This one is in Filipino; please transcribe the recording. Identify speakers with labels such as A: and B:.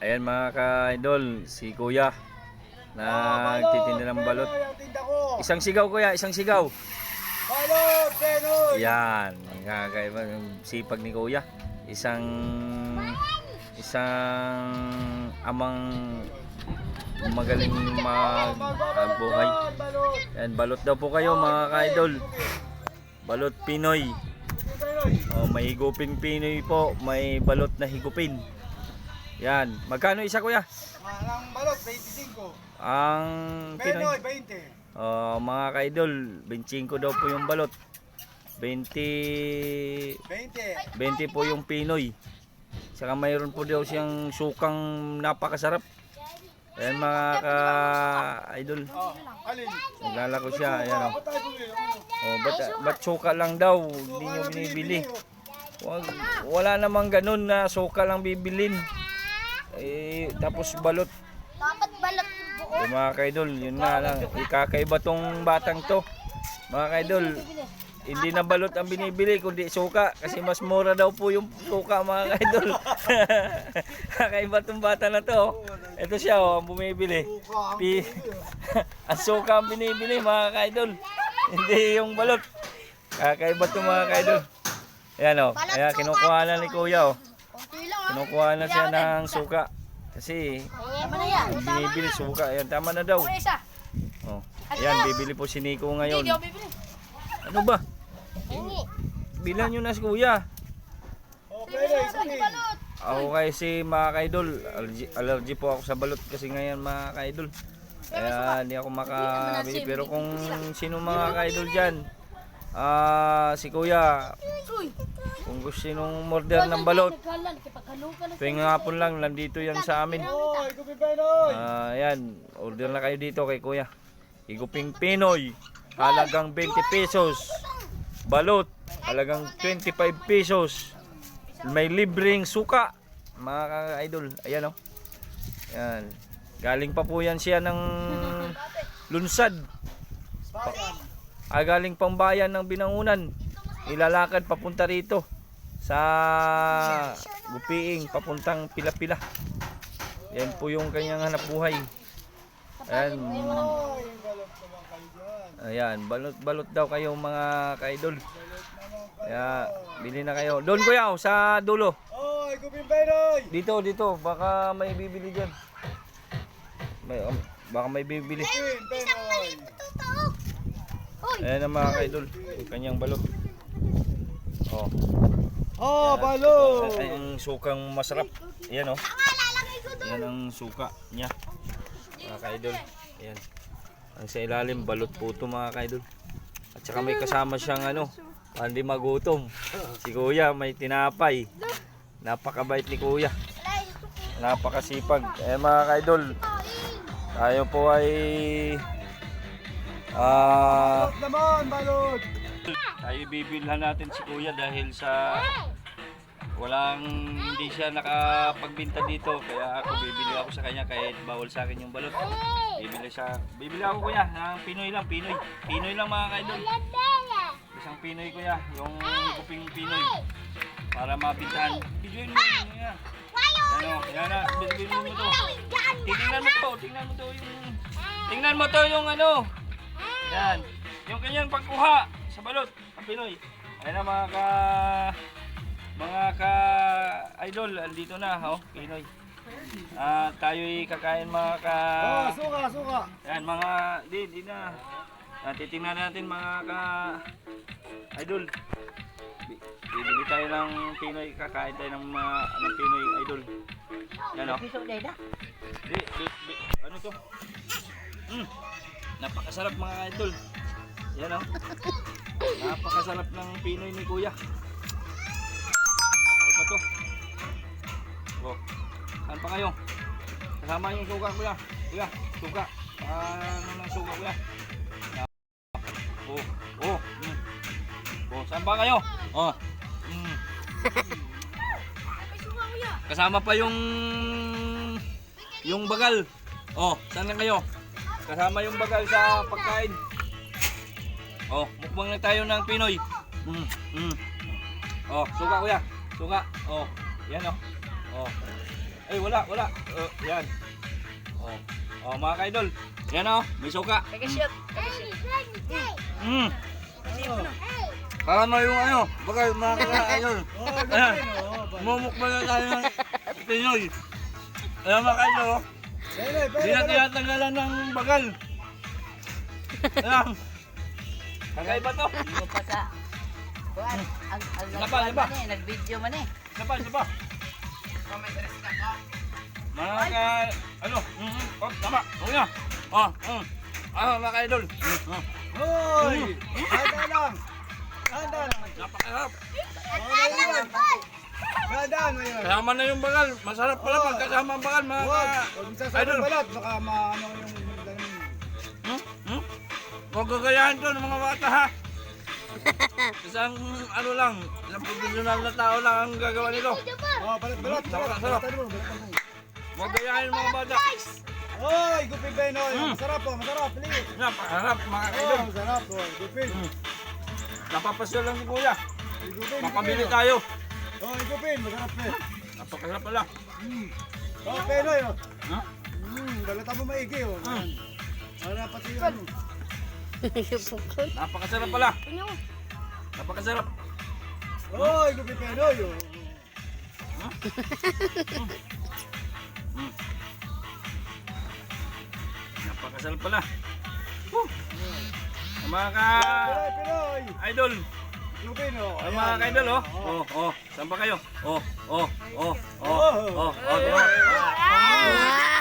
A: Ayan mga ka-idol, si Kuya. Nagtitinda ng balot. Isang sigaw Kuya, isang sigaw.
B: Balot, Penoy.
A: Yan, kakaiba yung sipag ni Kuya. Isang isang amang magaling magbuhay. Yan, balot daw po kayo mga ka-idol. Balot Pinoy. Oh, may higuping Pinoy po, may balot na higupin. Yan, magkano isa Kuya?
B: Ang balot, 25.
A: Ang Pinoy.
B: 20.
A: Oh, mga ka-idol, 25 daw po yung balot. 20
B: 20.
A: 20 po yung Pinoy. Saka mayroon po daw siyang sukang napakasarap. Ayan mga ka-idol.
B: Oh?
A: Naglalako siya. Ayan oh.
B: Bumili?
A: Oh, ba't, ba't suka lang daw? Hindi nyo binibili. Wag, wala namang ganun na suka lang bibilin. Eh, tapos balot.
C: Dapat balot yung buo.
A: Eh, mga ka-idol, yun nga lang. Ikakaiba tong batang to. Mga ka-idol, hindi na balot ang binibili kundi suka kasi mas mura daw po yung suka mga ka-idol. Kakaiba tong bata na to. Ito siya oh, ang bumibili. Pi ang suka ang binibili mga ka-idol. Hindi yung balot. Kakaiba to mga ka-idol. Ayan oh, ayan kinukuha na ni Kuya oh. Kinukuha na siya ng suka. Kasi binibili suka. Ayan, tama na daw.
C: Ano?
A: Oh. Ayan, bibili po si Nico ngayon. Ano ba? Bilan nyo na si Kuya. Ako kasi mga kaidol, allergy, allergy po ako sa balot kasi ngayon mga kaidol. Kaya hindi ako makabili. Pero kung sino mga kaidol dyan, ah si Kuya,
C: Uy.
A: Kung gusto nung order ng balot, tuwing hapon lang, nandito yan sa amin. Ah, yan, order na kayo dito kay Kuya. Higuping Pinoy, halagang 20 pesos. Balot, halagang 25 pesos. May libreng suka, mga ka-idol. Ayan oh. Yan. Galing pa po yan siya ng lunsad. Ah, galing pang bayan ng Binangunan. Ilalakad papunta rito sa Gupiing, papuntang Pila-Pila. Yan po yung kanyang hanap buhay. Ayan. Ayan, balot-balot daw kayo mga ka-idol. Kaya, bili na kayo. Doon kuya, sa dulo.
B: Oh, ikupi Penoy.
A: Dito, dito. Baka may bibili dyan. May, um, baka may bibili. Ayan ang mga ka-idol. Yung kanyang balot. Oh.
B: Oh.
A: Ayan ang sukang masarap. Ayan oh. Ayan ang suka niya. Mga ka-idol. Ayan. Ang sa ilalim, balot po ito mga ka-idol. At saka may kasama siyang ano, hindi magutom. Si Kuya may tinapay. Napakabait ni Kuya. Napakasipag. Eh mga ka-idol, tayo po ay ah
B: Balot naman, balot.
A: Tayo bibilhan natin si Kuya dahil sa walang hindi siya nakapagbinta dito kaya ako bibili ako sa kanya kahit bawal sa akin yung balot. Bibili siya. Bibili ako Kuya ng Pinoy lang, Pinoy. Pinoy lang mga kaidol. Isang Pinoy Kuya, yung kuping Pinoy para mabintahan. Bidyoin mo yun Kuya. Ano, yan na, bibili mo to. Tingnan mo to, tingnan mo to yung Tingnan mo to yung ano. Yan. Yung kanyang pagkuha sa balot, ang Pinoy. Ayan na mga ka mga ka idol, andito na, oh, Pinoy. Ah, tayo'y kakain mga ka
B: Oh, suka, suka.
A: Yan mga di di na. Ah, titingnan natin mga ka idol. Bi- Bibili tayo ng Pinoy, kakain tayo ng mga ng Pinoy idol. Yan oh. Di, di, di, ano to? Mm. Napakasarap mga idol. Yan oh. Napakasarap ng Pinoy ni Kuya. Ano pa to? Oh. Saan pa kayo? Kasama yung suka kuya. Kuya, suka. Ano ng suka kuya? Oh, oh. Mm. Oh, saan pa kayo? Oh. Mm. Kasama pa yung yung bagal. Oh, saan na kayo? Kasama yung bagal sa pagkain. Oh, mukbang na tayo ng Pinoy. Mm, mm. Oh, suka kuya. Suka. Oh, yan oh. Oh. Ay, wala, wala. Uh, yan. Oh. Oh, mga kaidol. Yan oh, may suka.
C: Kaka-shoot. Kaka-shoot.
A: Mm. Para mo yung ano, baka mga kaidol.
B: Oh,
A: Ayan.
B: Oh.
A: Mumukbang na tayo ng Pinoy. Ayan mga kaidol. oh. Hindi na tinatanggalan ng bagal. Ayan. Kakaiba to.
D: Ito pa sa... Kuan, ang ang
A: Laba, laba.
D: man eh, nag-video man eh.
A: Pa, isa pa. Mga ka... Ano? Mm, mm, oh, tama. Okay na. Oh, mm. Ah, mga kaidol. Mm, mm.
B: Hoy! Handa lang! Handa lang!
A: Napakasarap.
B: Handa lang! Handa mo yun!
A: Kasama na yung bagal. Masarap pala
B: Oh.
A: pag kasama ang bagal, mga
B: Huwag!
A: ka...
B: Huwag
A: Idol.
B: balat, baka maano yung...
A: Hmm? Hmm? Huwag gagayahin to ng mga bata, ha? Isang ano lang, isang professional na tao lang ang gagawa nito.
B: Oh, balat, balat!
A: Sarap,
B: balat, mo.
A: Huwag gayahin ng mga bata.
B: Hoy! Gupin Penoy!
A: Mm.
B: Masarap po, masarap! Please!
A: Napakasarap, mga
B: Oh,
A: kaidol.
B: masarap po! Gupin!
A: Mm. Napapasya lang si kuya. Makabili tayo.
B: Oh, Gupin! Masarap eh!
A: Napakasarap pala.
B: Oh, Penoy! Oh.
A: Ha?
B: Mm, balatan mo maigi oh.
A: Mm.
B: Para pati ano.
A: Napakasarap pala. Napakasarap.
B: Hoy! Gupin Penoy! Oh.
A: Napakasarap pala. Woo! Mga ka...
B: Penoy!
A: Idol.
B: Gupin oh!
A: Ang mga ka-idol, oh. Oh, oh. Saan ba kayo? Oh, oh, oh, oh, oh, oh. oh.
B: Ah!